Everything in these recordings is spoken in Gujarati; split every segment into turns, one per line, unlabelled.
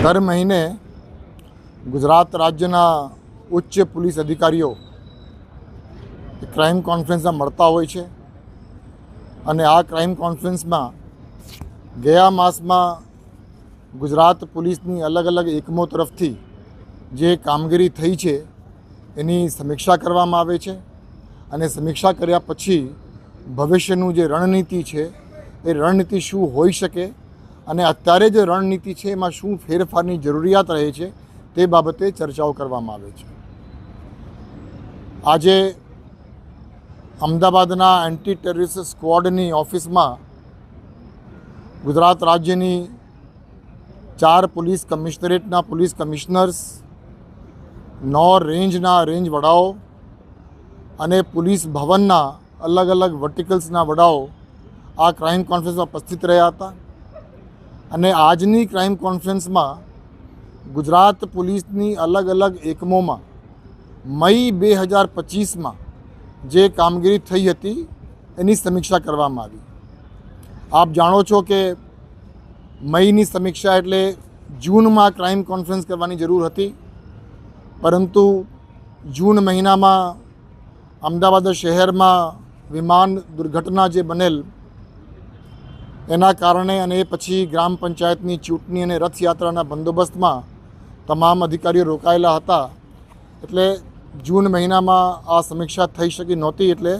દર મહિને ગુજરાત રાજ્યના ઉચ્ચ પોલીસ અધિકારીઓ ક્રાઇમ કોન્ફરન્સમાં મળતા હોય છે અને આ ક્રાઇમ કોન્ફરન્સમાં ગયા માસમાં ગુજરાત પોલીસની અલગ અલગ એકમો તરફથી જે કામગીરી થઈ છે એની સમીક્ષા કરવામાં આવે છે અને સમીક્ષા કર્યા પછી ભવિષ્યનું જે રણનીતિ છે એ રણનીતિ શું હોઈ શકે અને અત્યારે જે રણનીતિ છે, એમાં શું ફેરફારની જરૂરિયાત રહે છે, તે બાબતે ચર્ચાઓ કરવામાં આવે છે. આજે અમદાવાદના એન્ટી ટેરરિસ્ટ સ્ક્વોડની ઓફિસમાં ગુજરાત રાજ્યની ચાર પોલીસ કમિશનરેટના પોલીસ કમિશનર્સ નौ રેન્જના રેન્જ વડાઓ અને પોલીસ ભવનના અલગ અલગ વર્ટિકલ્સના વડાઓ આ ક્રાઇમ કોન્ફરન્સમાં ઉપસ્થિત રહ્યા હતા. અને આજની ક્રાઇમ કોન્ફરન્સમાં ગુજરાત પોલીસની અલગ અલગ એકમોમાં મઈ બે હજાર પચીસમાં જે કામગીરી થઈ હતી, એની સમીક્ષા કરવામાં આવી. આપ જાણો છો કે મઈની સમીક્ષા એટલે જૂનમાં ક્રાઇમ કોન્ફરન્સ કરવાની જરૂર હતી. પરંતુ જૂન મહિનામાં અમદાવાદ શહેરમાં વિમાન દુર્ઘટના જે બનેલ એના કારણે અને એ પછી ગ્રામ પંચાયતની ચૂંટણી અને રથયાત્રાના બંદોબસ્તમાં તમામ અધિકારીઓ રોકાયેલા હતા. એટલે જૂન મહિનામાં આ સમીક્ષા થઈ શકી નહોતી એટલે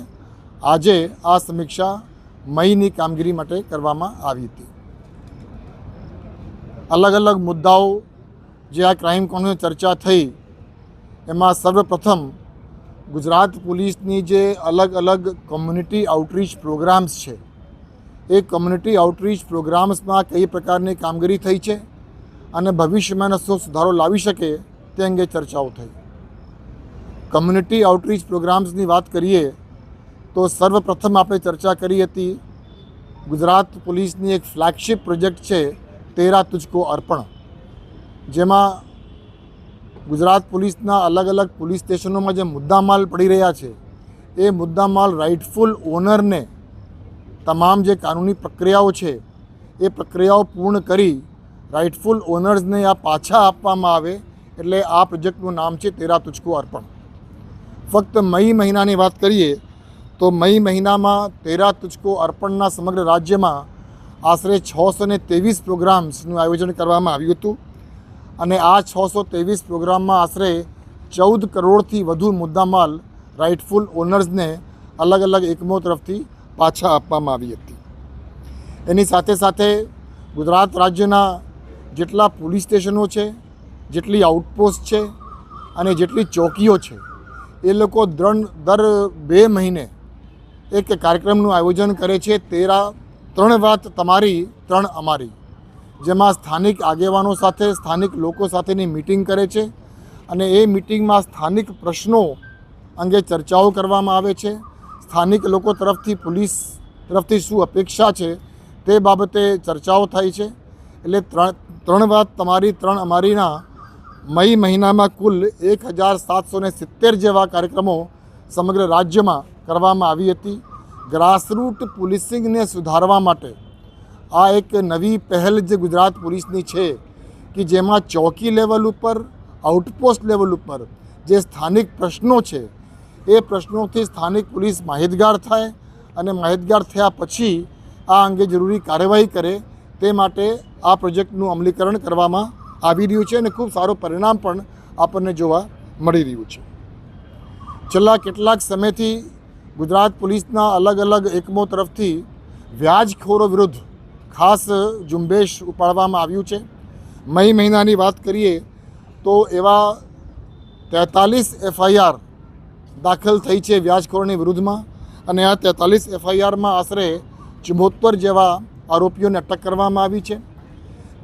આજે આ સમીક્ષા મઈની કામગીરી માટે કરવામાં આવી હતી. અલગ અલગ મુદ્દાઓ જે આ ક્રાઇમ કોન્ફરન્સ ચર્ચા થઈ, એમાં સર્વપ્રથમ ગુજરાત પોલીસની જે અલગ અલગ કોમ્યુનિટી આઉટરીચ પ્રોગ્રામ્સ છે એ કમ્યુનિટી આઉટરીચ પ્રોગ્રામ્સમાં કઈ પ્રકારની કામગીરી થઈ છે અને ભવિષ્યમાં શું સુધારો લાવી શકે તે અંગે ચર્ચાઓ થઈ. કમ્યુનિટી આઉટરીચ પ્રોગ્રામ્સની વાત કરીએ તો સર્વપ્રથમ આપણે ચર્ચા કરી હતી ગુજરાત પોલીસની એક ફ્લેગશિપ પ્રોજેક્ટ છે તેરા તુજકો અર્પણ. જેમાં ગુજરાત પોલીસના અલગ અલગ પોલીસ સ્ટેશનોમાં જે મુદ્દામાલ પડી રહ્યા છે, એ મુદ્દામાલ રાઇટફુલ ઓનરને તમામ જે કાનૂની પ્રક્રિયાઓ છે, એ પ્રક્રિયાઓ પૂર્ણ કરી રાઇટફુલ ઓનર્સને આ પાછા આપવામાં આવે એટલે આ પ્રોજેક્ટનું નામ છે તેરા તુચકો અર્પણ. ફક્ત મઈ મહિનાની વાત કરીએ, તો મઈ મહિનામાં તેરા તુચકો અર્પણના સમગ્ર રાજ્યમાં આશરે છસો ને ત્રેવીસ પ્રોગ્રામ્સનું આયોજન કરવામાં આવ્યું હતું અને આ છસો ત્રેવીસ પ્રોગ્રામમાં આશરે ચૌદ કરોડથી વધુ મુદ્દામાલ રાઇટફુલ ઓનર્સને અલગ અલગ એકમો તરફથી પાછા આપવામાં આવી હતી. એની સાથે સાથે ગુજરાત રાજ્યના જેટલા પોલીસ સ્ટેશનો છે, જેટલી આઉટપોસ્ટ છે અને જેટલી ચોકીઓ છે, એ લોકો દ્રણ, દર બે મહિને એક કાર્યક્રમનું આયોજન કરે છે, તેરા ત્રણ વાત તમારી, ત્રણ અમારી. જેમાં સ્થાનિક આગેવાનો સાથે, સ્થાનિક લોકો સાથેની મિટિંગ કરે છે અને એ મિટિંગમાં સ્થાનિક પ્રશ્નો અંગે ચર્ચાઓ કરવામાં આવે છે. સ્થાનિક લોકો તરફથી, પોલીસ તરફથી શું અપેક્ષા છે તે બાબતે ચર્ચાઓ થાય છે. એટલે ત્રણ ત્રણ વાત તમારી, ત્રણ અમારીના. મઈ મહિનામાં કુલ એક હજાર સાતસો સિત્તેર જેવા કાર્યક્રમો સમગ્ર રાજ્યમાં કરવામાં આવી હતી. ગ્રાસરૂટ પોલીસિંગને સુધારવા માટે આ એક નવી પહેલ જે ગુજરાત પોલીસની છે કે જેમાં ચોકી લેવલ ઉપર, આઉટપોસ્ટ લેવલ ઉપર જે સ્થાનિક પ્રશ્નો છે એ પ્રશ્નોથી સ્થાનિક પોલીસ માહિતગાર થાય અને માહિતગાર થયા પછી આ અંગે જરૂરી કાર્યવાહી કરે તે માટે આ પ્રોજેક્ટનું અમલીકરણ કરવામાં આવી રહ્યું છે અને ખૂબ સારું પરિણામ પણ આપણને જોવા મળી રહ્યું છે. છેલ્લા કેટલાક સમયથી ગુજરાત પોલીસના અલગ અલગ એકમો તરફથી વ્યાજખોરો વિરુદ્ધ ખાસ ઝુંબેશ ઉપાડવામાં આવ્યું છે. મઈ મહિનાની વાત કરીએ તો એવા તેતાલીસ એફઆઈઆર દાખલ થઈ છે વ્યાજખોરની વિરુદ્ધમાં અને આ તેતાલીસ એફઆઈઆરમાં આશરે ચુંબોત્તર જેવા આરોપીઓને અટક કરવામાં આવી છે.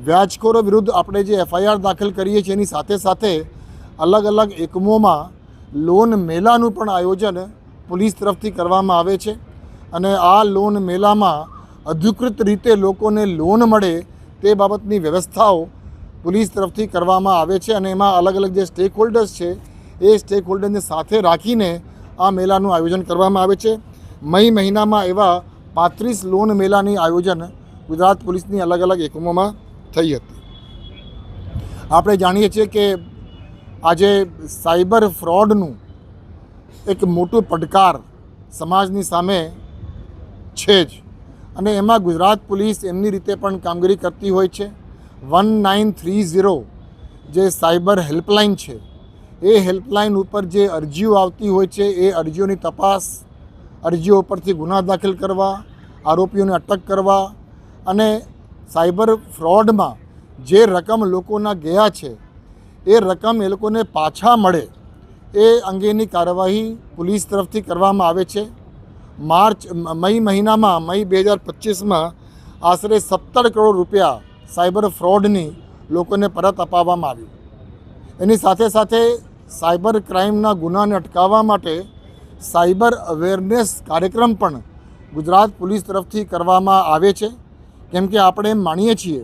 વ્યાજખોરો વિરુદ્ધ આપણે જે એફઆઈઆર દાખલ કરીએ છીએ, એની સાથે સાથે અલગ અલગ એકમોમાં લોન મેળાનું પણ આયોજન પોલીસ તરફથી કરવામાં આવે છે અને આ લોન મેળામાં અધિકૃત રીતે લોકોને લોન મળે તે બાબતની વ્યવસ્થાઓ પોલીસ તરફથી કરવામાં આવે છે અને એમાં અલગ અલગ જે સ્ટેક હોલ્ડર્સ છે એ સ્ટેક હોલ્ડરને સાથે રાખીને આ મેળાનું આયોજન કરવામાં આવે છે. મઈ મહિનામાં એવા પાંત્રીસ લોન મેળાની આયોજન ગુજરાત પોલીસની અલગ અલગ એકમોમાં થઈ હતી. આપણે જાણીએ છીએ કે આજે સાયબર ફ્રોડનું એક મોટું પડકાર સમાજની સામે છે જ. અને એમાં ગુજરાત પોલીસ એમની રીતે પણ કામગીરી કરતી હોય છે. વન નાઇન થ્રી ઝીરો જે સાયબર હેલ્પલાઇન છે એ હેલ્પલાઇન ઉપર જે અરજીઓ આવતી હોય છે, એ અરજીઓની તપાસ, અરજીઓ ઉપરથી ગુના દાખલ કરવા, આરોપીઓને અટક કરવા અને સાયબર ફ્રોડમાં જે રકમ લોકોના ગયા છે, એ રકમ એ લોકોને પાછા મળે, એ અંગેની કાર્યવાહી પોલીસ તરફથી કરવામાં આવે છે. માર્ચ મઈ મહિનામાં મઈ બે હજાર પચીસમાં આશરે સત્તર કરોડ રૂપિયા સાયબર ફ્રોડની લોકોને પરત અપાવવામાં આવ્યું. એની સાથે સાથે સાયબર ક્રાઇમના ગુનાને અટકાવવા માટે સાયબર અવેરનેસ કાર્યક્રમ પણ ગુજરાત પોલીસ તરફથી કરવામાં આવે છે. કેમ કે આપણે માણીએ છીએ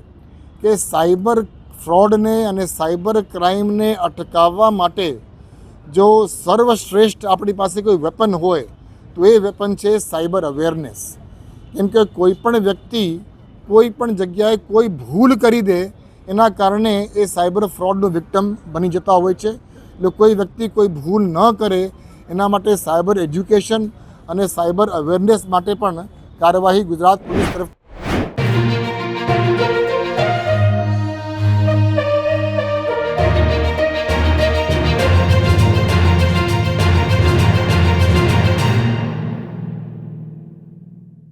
કે સાયબર ફ્રોડને અને સાયબર ક્રાઇમને અટકાવવા માટે જો સર્વશ્રેષ્ઠ આપણી પાસે કોઈ વેપન હોય, તો એ વેપન છે સાયબર અવેરનેસ. કેમ કે કોઈ પણ વ્યક્તિ કોઈ પણ જગ્યાએ કોઈ ભૂલ કરી દે એના કારણે એ સાયબર ફ્રોડનો વિક્ટમ બની જતા હોય છે. એટલે કોઈ વ્યક્તિ કોઈ ભૂલ ન કરે, એના માટે સાયબર એજ્યુકેશન અને સાયબર અવેરનેસ માટે પણ કાર્યવાહી ગુજરાત પોલીસ તરફ